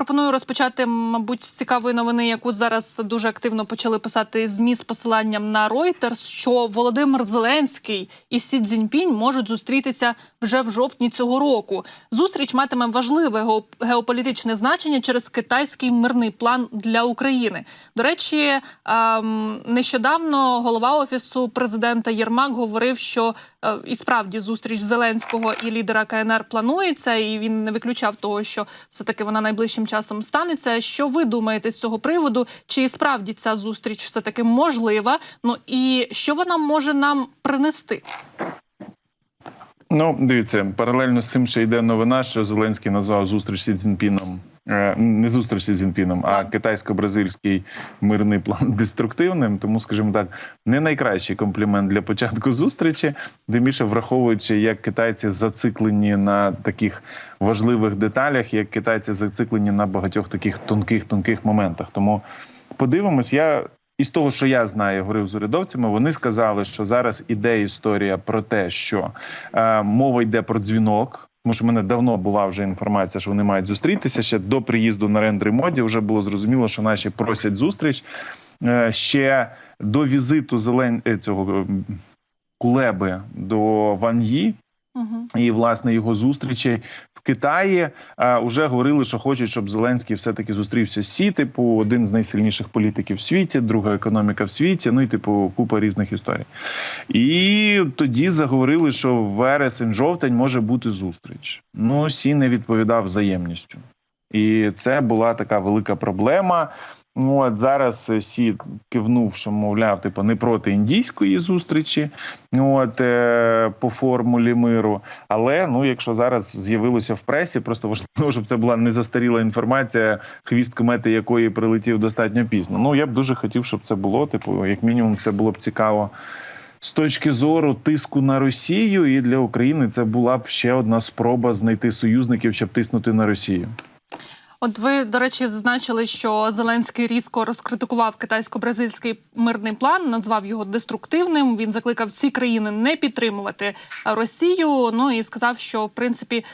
пропоную розпочати, мабуть, з цікавої новини, яку зараз дуже активно почали писати змі з посиланням на Reuters, що Володимир Зеленський і Сі Цзіньпінь можуть зустрітися вже в жовтні цього року. Зустріч матиме важливе геополітичне значення через китайський мирний план для України. До речі, нещодавно голова офісу президента Єрмак говорив, що е, і справді зустріч Зеленського і лідера КНР планується, і він не виключав того, що все таки вона найближчим часом станеться. Що ви думаєте з цього приводу? Чи справді ця зустріч все таки можлива? Ну і що вона може нам принести? Ну, дивіться, паралельно з цим ще йде новина, що Зеленський назвав зустріч зі Цзінпіном, е, не зустріч зі Цзінпіном, а китайсько-бразильський мирний план деструктивним. Тому, скажімо так, не найкращий комплімент для початку зустрічі, тим більше враховуючи, як китайці зациклені на таких важливих деталях, як китайці зациклені на багатьох таких тонких тонких моментах. Тому подивимось, я. Із того, що я знаю, говорив з урядовцями, вони сказали, що зараз іде історія про те, що е, мова йде про дзвінок. Тому що в мене давно була вже інформація, що вони мають зустрітися ще до приїзду на рендри моді. Вже було зрозуміло, що наші просять зустріч. Е, ще до візиту Зелен... е, цього Кулеби до Ван'ї Угу. і власне його зустрічі в Китаї вже говорили, що хочуть, щоб Зеленський все таки зустрівся з Сі, типу один з найсильніших політиків в світі, друга економіка в світі. Ну і типу купа різних історій. І тоді заговорили, що в вересень-жовтень може бути зустріч. Ну Сі не відповідав взаємністю. І це була така велика проблема. Ну, От зараз е, Сі кивнув, що мовляв, типу, не проти індійської зустрічі, от е, по формулі миру. Але ну, якщо зараз з'явилося в пресі, просто важливо, щоб це була не застаріла інформація, хвіст комети якої прилетів достатньо пізно. Ну я б дуже хотів, щоб це було. Типу, як мінімум, це було б цікаво. З точки зору тиску на Росію, і для України це була б ще одна спроба знайти союзників, щоб тиснути на Росію. От ви, до речі, зазначили, що Зеленський різко розкритикував китайсько-бразильський мирний план, назвав його деструктивним. Він закликав всі країни не підтримувати Росію. Ну і сказав, що в принципі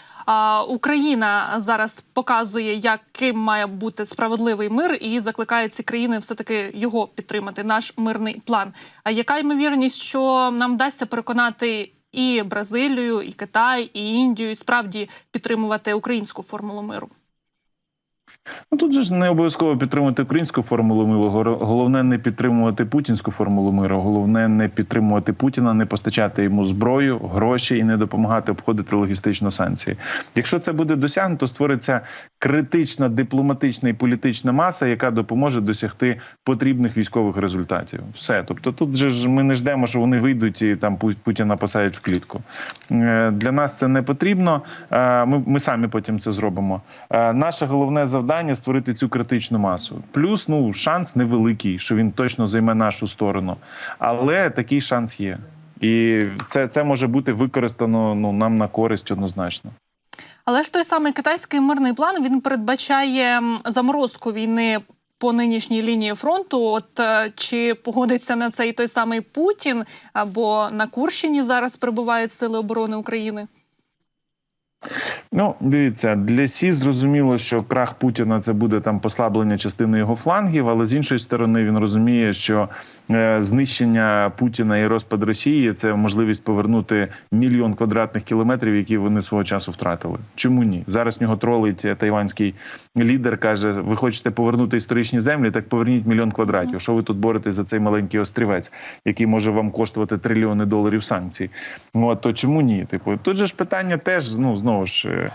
Україна зараз показує, яким має бути справедливий мир, і закликає ці країни все таки його підтримати. Наш мирний план. А яка ймовірність, що нам вдасться переконати? І Бразилію, і Китай, і Індію і справді підтримувати українську формулу миру. Ну тут же ж не обов'язково підтримувати українську формулу миру. Головне не підтримувати путінську формулу миру. Головне не підтримувати Путіна, не постачати йому зброю, гроші і не допомагати обходити логістично санкції. Якщо це буде досягнуто, створиться критична дипломатична і політична маса, яка допоможе досягти потрібних військових результатів. Все, тобто, тут же ж ми не ждемо, що вони вийдуть і там Путіна посадять в клітку. Е, Для нас це не потрібно. Е, Ми, ми самі потім це зробимо. Е, Наше головне завдання створити цю критичну масу. Плюс, ну шанс невеликий, що він точно займе нашу сторону, але такий шанс є. І це, це може бути використано ну нам на користь однозначно. Але ж той самий китайський мирний план він передбачає заморозку війни по нинішній лінії фронту. От е, чи погодиться на це і той самий Путін або на Курщині зараз перебувають сили оборони України? Ну, дивіться, для Сі зрозуміло, що крах Путіна це буде там послаблення частини його флангів, але з іншої сторони він розуміє, що е, знищення Путіна і розпад Росії це можливість повернути мільйон квадратних кілометрів, які вони свого часу втратили. Чому ні? Зараз нього тролить е, тайванський лідер. каже: Ви хочете повернути історичні землі? Так поверніть мільйон квадратів. Що ви тут боретесь за цей маленький острівець, який може вам коштувати трильйони доларів санкцій? Ну, от, то чому ні? Типу, тут же ж питання теж ну знову ж.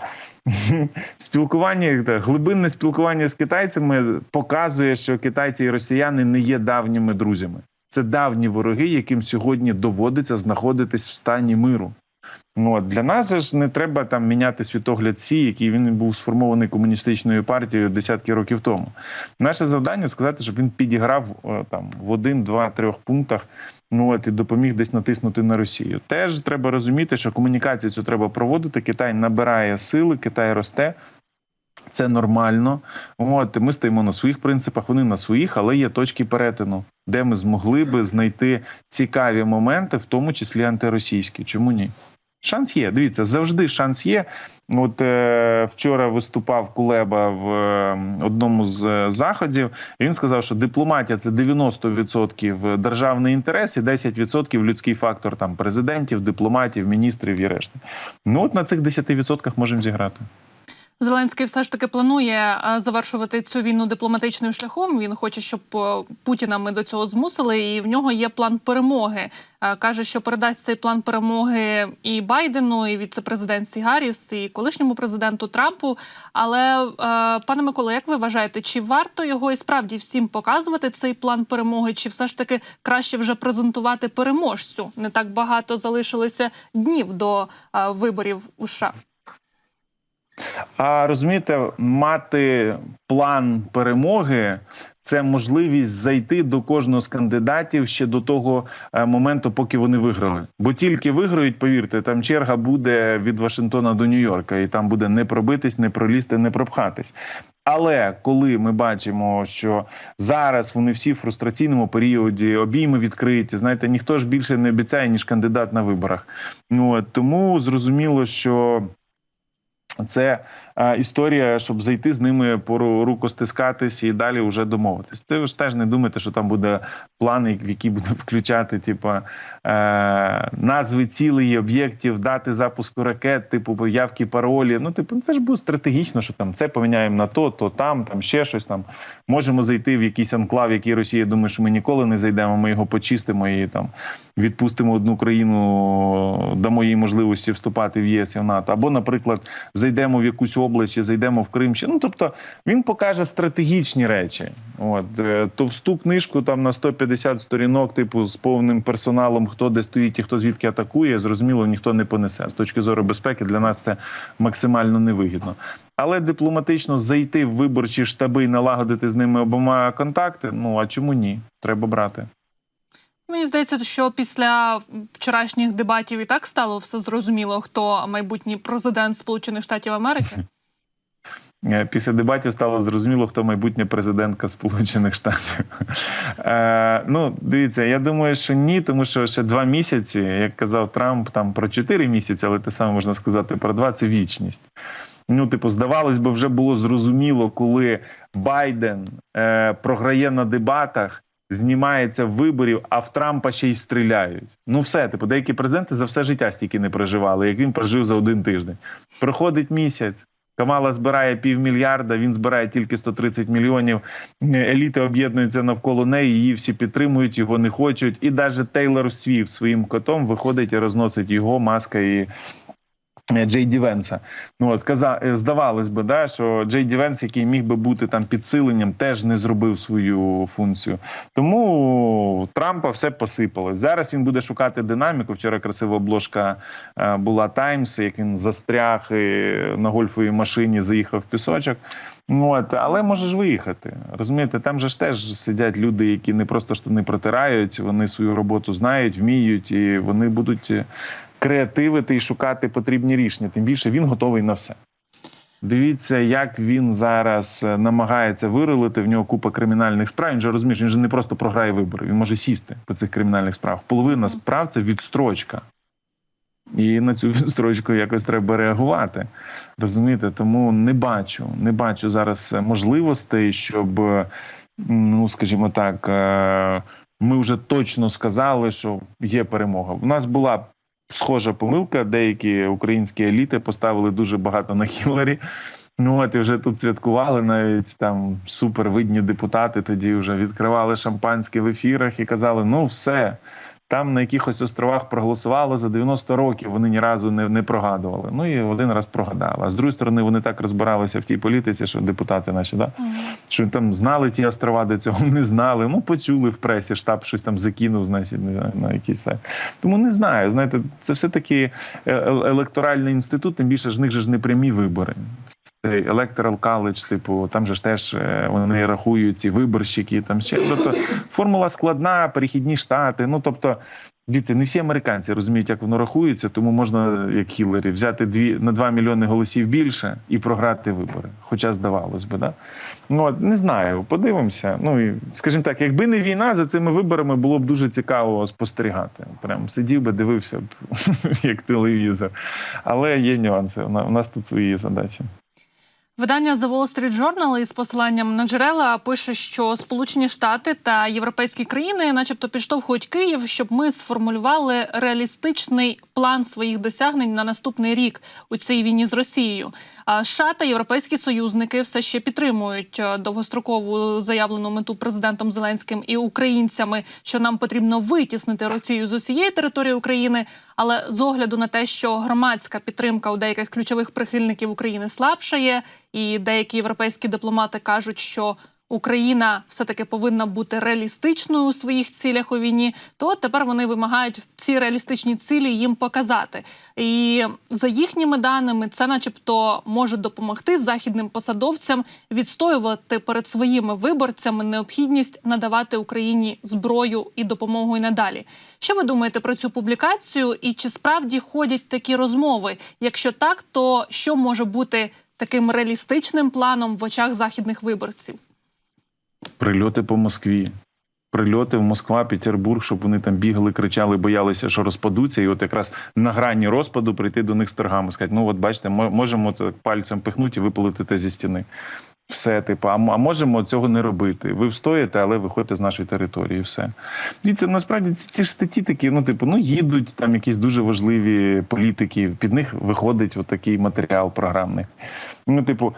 Спілкування глибинне спілкування з китайцями показує, що китайці і росіяни не є давніми друзями. Це давні вороги, яким сьогодні доводиться знаходитись в стані миру. Ну, от, для нас ж не треба там міняти світогляд Сі, який він був сформований комуністичною партією десятки років тому. Наше завдання сказати, щоб він підіграв е, там в один, два, трьох пунктах. Ну от і допоміг десь натиснути на Росію. Теж треба розуміти, що комунікацію цю треба проводити. Китай набирає сили, Китай росте. Це нормально. От ми стоїмо на своїх принципах, вони на своїх, але є точки перетину, де ми змогли би знайти цікаві моменти, в тому числі антиросійські. Чому ні? Шанс є. Дивіться, завжди шанс є. От е, вчора виступав Кулеба в е, одному з е, заходів. Він сказав, що дипломатія це 90% державний інтерес і 10% людський фактор там президентів, дипломатів, міністрів і решти. Ну от на цих 10% можемо зіграти. Зеленський все ж таки планує е, завершувати цю війну дипломатичним шляхом. Він хоче, щоб е, Путіна ми до цього змусили, і в нього є план перемоги. Е, Каже, що передасть цей план перемоги і Байдену, і віце-президентці Гарріс, і колишньому президенту Трампу. Але пане Миколо, як ви вважаєте, чи варто його і справді всім показувати цей план перемоги, чи все ж таки краще вже презентувати переможцю? Не так багато залишилося днів до виборів у США. А розумієте, мати план перемоги це можливість зайти до кожного з кандидатів ще до того е, моменту, поки вони виграли. Бо тільки виграють, повірте, там черга буде від Вашингтона до Нью-Йорка, і там буде не пробитись, не пролізти, не пропхатись. Але коли ми бачимо, що зараз вони всі в фрустраційному періоді, обійми відкриті, знаєте, ніхто ж більше не обіцяє ніж кандидат на виборах. Ну тому зрозуміло, що. Це історія, щоб зайти з ними пору руку стискатись і далі вже домовитись. Це ви ж теж не думайте, що там буде план, в який буде включати, типу, е, назви цілей, об'єктів, дати запуску ракет, типу явки, паролі. Ну, типу, це ж буде стратегічно, що там це поміняємо на то, то там, там ще щось там. Можемо зайти в якийсь анклав, який Росія думає, що ми ніколи не зайдемо. Ми його почистимо і там відпустимо одну країну, дамо їй можливості вступати в ЄС і в НАТО. Або, наприклад, зайдемо в якусь чи зайдемо в Крим. Ну тобто він покаже стратегічні речі. От е, товсту книжку там на 150 сторінок, типу з повним персоналом, хто де стоїть і хто звідки атакує, зрозуміло, ніхто не понесе. З точки зору безпеки для нас це максимально невигідно. Але дипломатично зайти в виборчі штаби і налагодити з ними обома контакти. Ну а чому ні? Треба брати. Мені здається, що після вчорашніх дебатів і так стало все зрозуміло, хто майбутній президент Сполучених Штатів Америки. Е, Після дебатів стало зрозуміло, хто майбутня президентка Сполучених Штатів. Е, ну, дивіться, я думаю, що ні, тому що ще два місяці, як казав Трамп, там про чотири місяці, але те саме можна сказати про два це вічність. Ну, типу, здавалось би, вже було зрозуміло, коли Байден е, програє на дебатах. Знімається виборів, а в Трампа ще й стріляють. Ну все, типу, деякі президенти за все життя стільки не проживали, як він прожив за один тиждень. Проходить місяць. Камала збирає півмільярда, він збирає тільки 130 мільйонів. Еліти об'єднуються навколо неї, її всі підтримують, його не хочуть. І навіть Тейлор Свів своїм котом виходить і розносить його маска і. Е, Джей Ді Венса. Ну от каза, е, здавалось би, да, що Джей Ді Венс, який міг би бути там підсиленням, теж не зробив свою функцію. Тому Трампа все посипалось. Зараз він буде шукати динаміку. Вчора красива обложка е, була Таймс, як він застряг і на гольфовій машині, заїхав в пісочок. Ну, От, але можеш виїхати. Розумієте, там же ж теж сидять люди, які не просто штани протирають, вони свою роботу знають, вміють, і вони будуть креативити і шукати потрібні рішення. Тим більше він готовий на все. Дивіться, як він зараз е, намагається вирулити. В нього купа кримінальних справ. Він же розумієш, він же не просто програє вибори. Він може сісти по цих кримінальних справах. Половина справ це відстрочка. І на цю відстрочку якось треба реагувати. Розумієте? Тому не бачу, не бачу зараз можливостей, щоб, е, ну скажімо так, е, ми вже точно сказали, що є перемога. У нас була схожа помилка. Деякі українські еліти поставили дуже багато на Хіларі. Ну от і вже тут святкували навіть там супервидні депутати. Тоді вже відкривали шампанське в ефірах і казали: ну все. Там на якихось островах проголосували за 90 років. Вони ні разу не, не прогадували. Ну і один раз прогадали. А з другої сторони, вони так розбиралися в тій політиці, що депутати, наші, да що там знали ті острова до цього, не знали. Ну почули в пресі, штаб щось там закинув, значить, на, на якийсь сайт. Тому не знаю. Знаєте, це все таки електоральний інститут. Тим більше ж них же ж не прямі вибори. Цей College, типу, там же ж теж е, вони рахують ці виборщики. Там ще тобто формула складна, перехідні штати. Ну тобто, Дивіться, не всі американці розуміють, як воно рахується, тому можна, як Хіллері, взяти дві на 2 мільйони голосів більше і програти вибори. Хоча здавалось би, да? Ну от не знаю, подивимося. Ну і скажімо так, якби не війна, за цими виборами було б дуже цікаво спостерігати. Прям сидів би, дивився б як телевізор. Але є нюанси. У нас тут свої задачі. Видання The Wall Street Journal із посиланням на джерела пише, що Сполучені Штати та європейські країни, начебто, підштовхують Київ, щоб ми сформулювали реалістичний план своїх досягнень на наступний рік у цій війні з Росією. А США та європейські союзники все ще підтримують е, довгострокову заявлену мету президентом Зеленським і українцями, що нам потрібно витіснити Росію з усієї території України. Але з огляду на те, що громадська підтримка у деяких ключових прихильників України слабшає, і деякі європейські дипломати кажуть, що Україна все таки повинна бути реалістичною у своїх цілях у війні, то тепер вони вимагають ці реалістичні цілі їм показати. І за їхніми даними, це, начебто, може допомогти західним посадовцям відстоювати перед своїми виборцями необхідність надавати Україні зброю і допомогу і надалі. Що ви думаєте про цю публікацію? І чи справді ходять такі розмови? Якщо так, то що може бути таким реалістичним планом в очах західних виборців? Прильоти по Москві. Прильоти в Москва, Петербург, щоб вони там бігали, кричали, боялися, що розпадуться, і от якраз на грані розпаду прийти до них з торгами, сказати, ну от бачите, мо- можемо так пальцем пихнути і випалити те зі стіни. Все, типу, а, можемо цього не робити. Ви встоїте, але виходьте з нашої території. і Все. Дивіться, насправді ці, ці ж статті такі, ну, типу, ну їдуть там якісь дуже важливі політики, під них виходить отакий матеріал програмний. Ну, типу,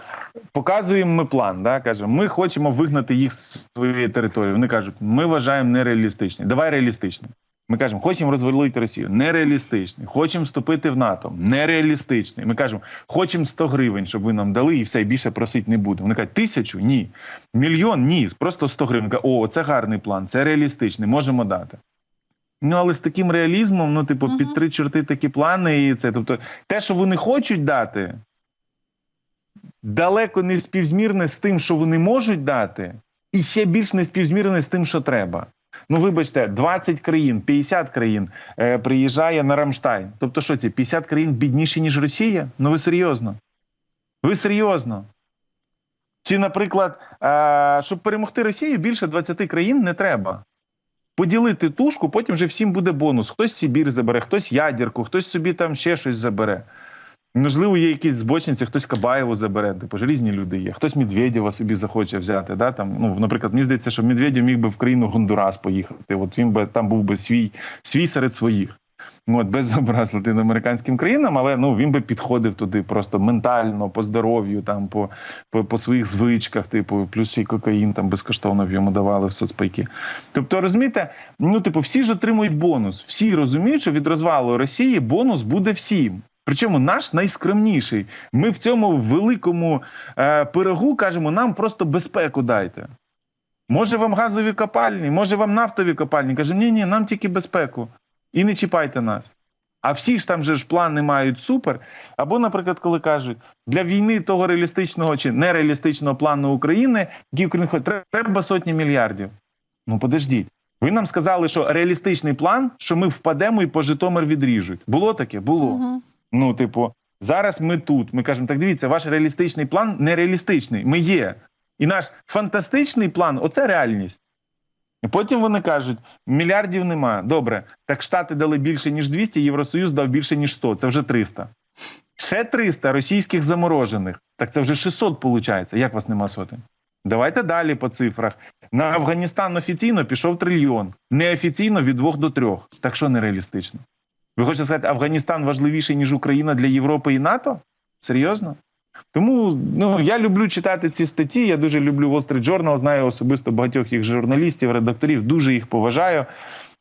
показуємо ми план, да, кажемо, ми хочемо вигнати їх з своєї території. Вони кажуть, ми вважаємо нереалістичний. Давай реалістичний. Ми кажемо, хочемо розвалити Росію. Нереалістичний. Хочемо вступити в НАТО. Нереалістичний. Ми кажемо, хочемо 100 гривень, щоб ви нам дали, і все, і більше просити не будемо. Вони кажуть, тисячу? Ні. Мільйон? Ні. Просто 100 гривень. Кажуть, О, це гарний план, це реалістичний, можемо дати. Ну, але з таким реалізмом, ну, типу, під три чорти такі плани, і це. Тобто, те, що вони хочуть дати, далеко не співзмірне з тим, що вони можуть дати, і ще більш не співзмірне з тим, що треба. Ну, вибачте, 20 країн, 50 країн е, приїжджає на Рамштайн. Тобто, що ці 50 країн бідніші, ніж Росія? Ну ви серйозно? Ви серйозно? Чи, наприклад, е, щоб перемогти Росію, більше 20 країн не треба. Поділити тушку, потім вже всім буде бонус. Хтось Сибір забере, хтось ядерку, хтось собі там ще щось забере. Можливо, є якісь збочинці, хтось Кабаєву забере, типу різні люди є. Хтось Медведєва собі захоче взяти. Да? Там, ну, наприклад, мені здається, що Медведєв міг би в країну Гондурас поїхати. От він би там був би свій, свій серед своїх. Ну, от, без образ латиноамериканським країнам, але ну він би підходив туди просто ментально, по здоров'ю, там по, по, по своїх звичках, типу, плюс й кокаїн там безкоштовно йому давали в соцпайки. Тобто, розумієте, ну типу, всі ж отримують бонус. Всі розуміють, що від розвалу Росії бонус буде всім. Причому наш найскромніший. Ми в цьому великому е, пирогу кажемо, нам просто безпеку дайте. Може, вам газові копальні, може вам нафтові копальні. Каже, ні, ні, нам тільки безпеку. І не чіпайте нас. А всі ж там же ж плани мають супер. Або, наприклад, коли кажуть, для війни того реалістичного чи нереалістичного плану України, треба сотні мільярдів. Ну, подождіть. Ви нам сказали, що реалістичний план, що ми впадемо і по Житомир відріжуть. Було таке? Було. Угу. Ну, типу, зараз ми тут. Ми кажемо, так дивіться, ваш реалістичний план нереалістичний. Ми є. І наш фантастичний план оце реальність. І потім вони кажуть: мільярдів нема. Добре, так Штати дали більше, ніж 200, Євросоюз дав більше, ніж 100. Це вже 300. Ще 300 російських заморожених. Так це вже 600 виходить. Як вас нема сотень? Давайте далі по цифрах. На Афганістан офіційно пішов трильйон, неофіційно від 2 до 3. Так що нереалістично? Ви хочете сказати, Афганістан важливіший, ніж Україна для Європи і НАТО? Серйозно? Тому ну я люблю читати ці статті. Я дуже люблю Wall Street Journal, знаю особисто багатьох їх журналістів, редакторів, дуже їх поважаю.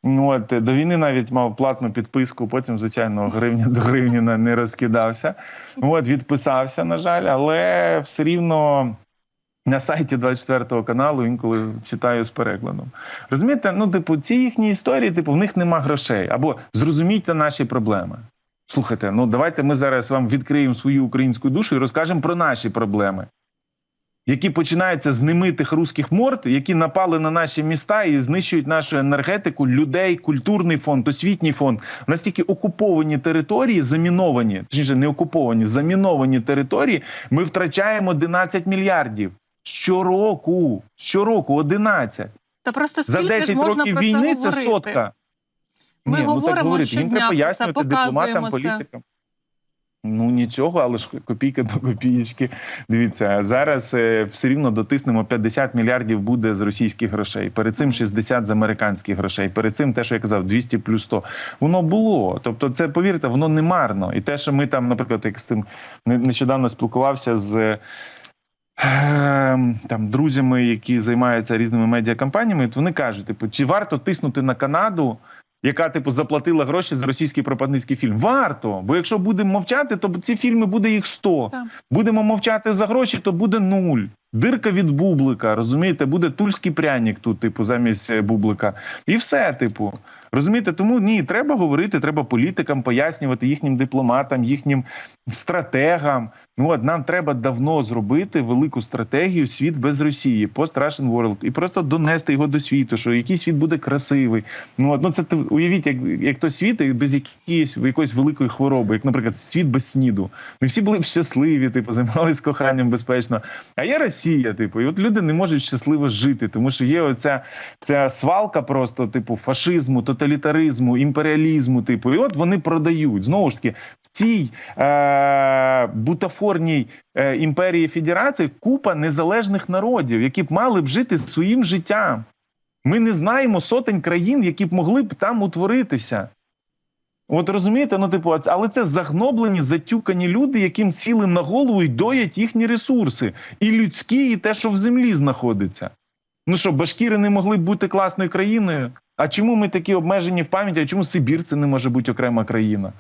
Ну, От до війни навіть мав платну підписку. Потім, звичайно, гривня до гривні не- розкидався. От відписався, на жаль, але все рівно. На сайті 24 каналу інколи читаю з перекладом. Розумієте, ну, типу, ці їхні історії, типу, в них нема грошей. Або зрозумійте наші проблеми. Слухайте, ну давайте ми зараз вам відкриємо свою українську душу і розкажемо про наші проблеми. які починаються з немитих руських морд, які напали на наші міста і знищують нашу енергетику, людей, культурний фонд, освітній фонд. У нас тільки окуповані території, заміновані, точніше, не окуповані, заміновані території. Ми втрачаємо 11 мільярдів щороку. Щороку 11. Та просто За скільки ж 10 можна років про це війни це говорити? сотка. Ми Ні, ну так говорити. Їм треба це, пояснювати показуємо дипломатам, це. політикам. Ну нічого, але ж копійка до копієчки. Дивіться, зараз е, все рівно дотиснемо 50 мільярдів буде з російських грошей. Перед цим 60 з американських грошей. Перед цим те, що я казав, 200 плюс 100. Воно було. Тобто, це повірте, воно не марно. І те, що ми там, наприклад, як з тим нещодавно спілкувався з. Ем, Там друзями, які займаються різними медіакампаніями, то вони кажуть: типу, чи варто тиснути на Канаду, яка типу заплатила гроші за російський пропагандистський фільм? Варто, бо якщо будемо мовчати, то ці фільми буде їх 100. Так. Будемо мовчати за гроші, то буде нуль. Дирка від бублика, розумієте, буде тульський пряник тут, типу, замість е, бублика. І все, типу. Розумієте, тому ні, треба говорити, треба політикам пояснювати їхнім дипломатам, їхнім стратегам. Ну от нам треба давно зробити велику стратегію світ без Росії, пост Russian World, і просто донести його до світу, що який світ буде красивий. Ну от ну це уявіть, як, як то світ без якоїсь якоїсь великої хвороби, як, наприклад, світ без сніду. Ми всі були б щасливі, типу, займалися коханням безпечно. А є Росія, типу, і от люди не можуть щасливо жити, тому що є оця ця свалка просто, типу, фашизму, тоталітаризму, імперіалізму, типу, і от вони продають знову ж таки. В цій е- бутафорній е- імперії Федерації купа незалежних народів, які б мали б жити своїм життям. Ми не знаємо сотень країн, які б могли б там утворитися. От розумієте, ну типу, але це загноблені, затюкані люди, яким сіли на голову і доять їхні ресурси, і людські, і те, що в землі знаходиться. Ну що, башкіри не могли б бути класною країною? А чому ми такі обмежені в пам'яті? А чому Сибір це не може бути окрема країна?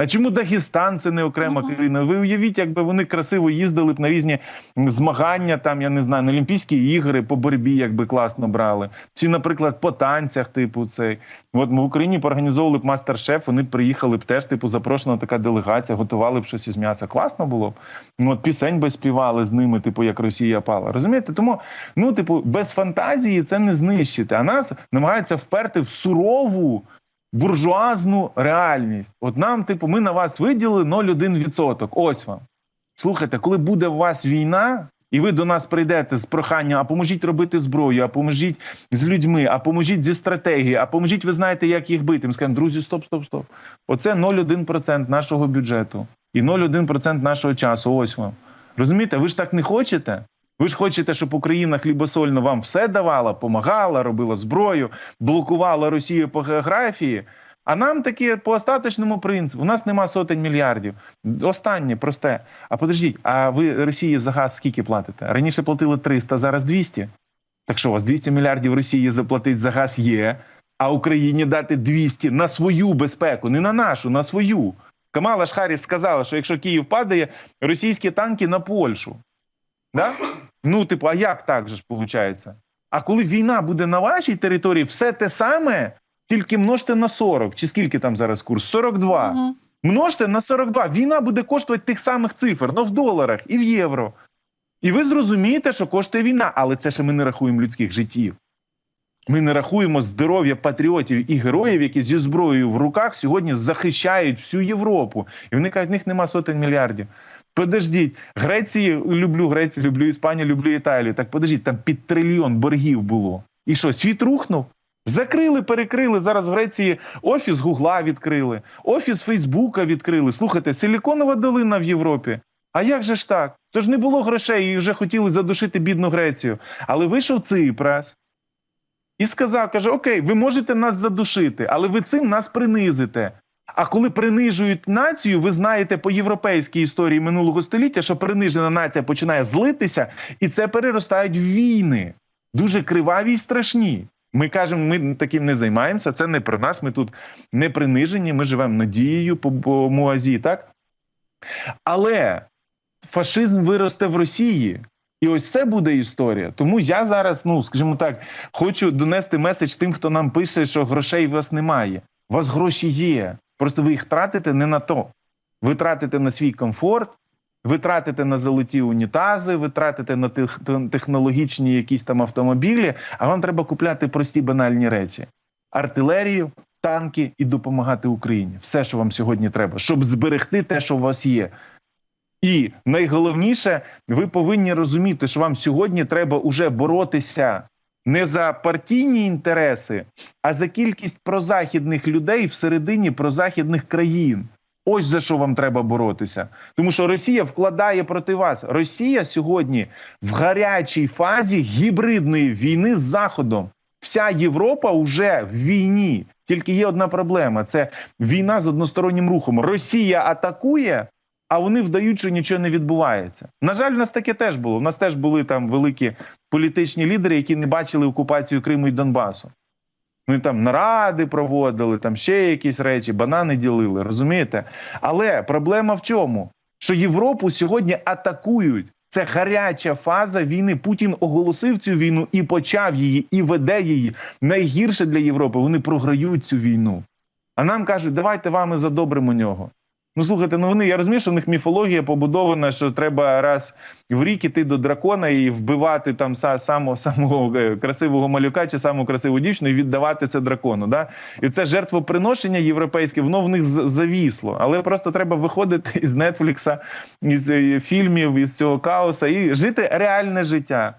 А чому Дагестан це не окрема країна? Ви уявіть, якби вони красиво їздили б на різні змагання, там я не знаю, на Олімпійські ігри по боротьбі, якби класно брали. Чи, наприклад, по танцях, типу, цей. От ми в Україні поорганізовували б мастер-шеф, вони приїхали б теж, типу, запрошена така делегація, готували б щось із м'яса. Класно було б. Ну, от пісень би співали з ними, типу, як Росія пала. Розумієте? Тому, ну, типу, без фантазії це не знищити. А нас намагаються вперти в сурову буржуазну реальність. От нам, типу, ми на вас виділили 0,1%. Ось вам. Слухайте, коли буде у вас війна, і ви до нас прийдете з проханням, а поможіть робити зброю, а поможіть з людьми, а поможіть зі стратегії, а поможіть, ви знаєте, як їх бити. Ми скажемо, друзі, стоп, стоп, стоп. Оце 0,1% нашого бюджету і 0,1% нашого часу. Ось вам. Розумієте, ви ж так не хочете? Ви ж хочете, щоб Україна хлібосольно вам все давала, помагала, робила зброю, блокувала Росію по географії. А нам таке по остаточному принципу. У нас нема сотень мільярдів. Останнє просте. А подождіть, а ви Росії за газ скільки платите? Раніше платили 300, зараз 200. Так що у вас 200 мільярдів Росії заплатить за газ є, а Україні дати 200 на свою безпеку, не на нашу, на свою. Камала ж Харріс сказала, що якщо Київ падає, російські танки на Польщу. Да? Ну, типу, а як так же ж виходить? А коли війна буде на вашій території, все те саме, тільки множте на 40. Чи скільки там зараз курс? 42. Мгм. Множте на 42. Війна буде коштувати тих самих цифр, ну в доларах і в євро. І ви зрозумієте, що коштує війна, але це ще ми не рахуємо людських життів. Ми не рахуємо здоров'я патріотів і героїв, які зі зброєю в руках сьогодні захищають всю Європу. І вони кажуть, в них нема сотень мільярдів. Подождіть, Греції люблю Грецію, люблю Іспанію, люблю Італію. Так подождіть, там під трильйон боргів було. І що, світ рухнув? Закрили, перекрили. Зараз в Греції офіс Гугла відкрили, офіс Фейсбука відкрили. Слухайте, силіконова долина в Європі. А як же ж так? Тож не було грошей і вже хотіли задушити бідну Грецію. Але вийшов Ципрас і сказав: каже: Окей, ви можете нас задушити, але ви цим нас принизите. А коли принижують націю, ви знаєте по європейській історії минулого століття, що принижена нація починає злитися, і це переростають в війни. Дуже криваві і страшні. Ми кажемо, ми таким не займаємося. Це не про нас. Ми тут не принижені. Ми живемо надією по, по муазі, так? Але фашизм виросте в Росії. І ось це буде історія. Тому я зараз, ну скажімо так, хочу донести меседж тим, хто нам пише, що грошей у вас немає. У вас гроші є. Просто ви їх тратите не на то. Ви тратите на свій комфорт, Ви тратите на золоті унітази, ви тратите на тех, технологічні якісь там автомобілі, а вам треба купляти прості банальні речі: артилерію, танки і допомагати Україні. Все, що вам сьогодні треба, щоб зберегти те, що у вас є. І найголовніше, ви повинні розуміти, що вам сьогодні треба уже боротися не за партійні інтереси, а за кількість прозахідних людей всередині прозахідних країн. Ось за що вам треба боротися. Тому що Росія вкладає проти вас. Росія сьогодні в гарячій фазі гібридної війни з Заходом. Вся Європа вже в війні. Тільки є одна проблема: це війна з одностороннім рухом. Росія атакує, а вони вдають, що нічого не відбувається. На жаль, в нас таке теж було. У нас теж були там великі політичні лідери, які не бачили окупацію Криму і Донбасу. Вони там наради проводили, там ще якісь речі, банани ділили, розумієте? Але проблема в чому? Що Європу сьогодні атакують. Це гаряча фаза війни. Путін оголосив цю війну і почав її, і веде її. Найгірше для Європи. Вони програють цю війну. А нам кажуть, давайте вами задобримо нього. Ну слухайте, ну вони я розумію, що в них міфологія побудована, що треба раз в рік іти до дракона і вбивати там са, самого самого е, красивого малюка чи саму красиву дівчину і віддавати це дракону. Да? І це жертвоприношення європейське, воно в них завісло. Але просто треба виходити із Нетфлікса, із е, фільмів, із цього хаоса і жити реальне життя.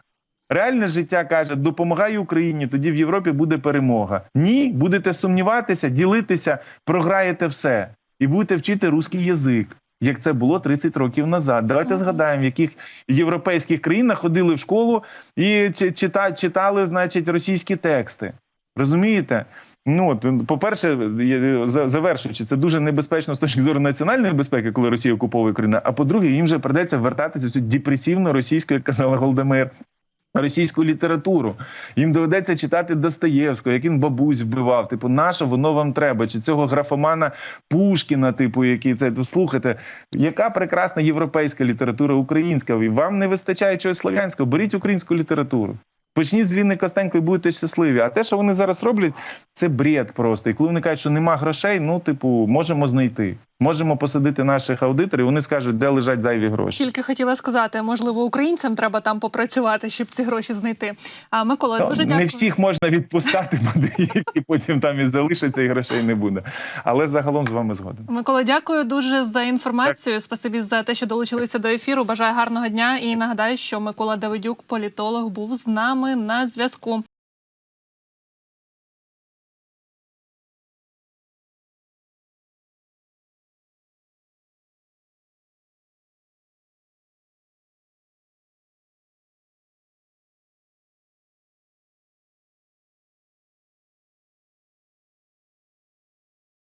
Реальне життя каже: допомагай Україні, тоді в Європі буде перемога. Ні, будете сумніватися, ділитися, програєте все і будете вчити русський язик, як це було 30 років назад. Давайте згадаємо, в яких європейських країнах ходили в школу і чи- чита, читали, значить, російські тексти. Розумієте? Ну, по-перше, завершуючи, це дуже небезпечно з точки зору національної безпеки, коли Росія окуповує Україну. А по-друге, їм вже придеться вертатися в цю депресивну російську, як казала Голдемир, російську літературу. Їм доведеться читати Достоєвського, як він бабусь вбивав. Типу, на що воно вам треба? Чи цього графомана Пушкіна, типу, який це то слухайте, яка прекрасна європейська література українська. Вам не вистачає чогось слов'янського. Беріть українську літературу. Почніть з Ліни Костенко і будете щасливі. А те, що вони зараз роблять, це бред просто. І коли вони кажуть, що нема грошей, ну, типу, можемо знайти. Можемо посадити наших аудиторів, вони скажуть, де лежать зайві гроші. Тільки хотіла сказати, можливо, українцям треба там попрацювати, щоб ці гроші знайти. А Микола, Та, дуже дякую. Не всіх можна відпускати, бо деякі потім там і залишаться, і грошей не буде. Але загалом з вами згоден. Микола, дякую дуже за інформацію. Спасибі за те, що долучилися до ефіру. Бажаю гарного дня і нагадаю, що Микола Давидюк, політолог, був з нами на зв'язку.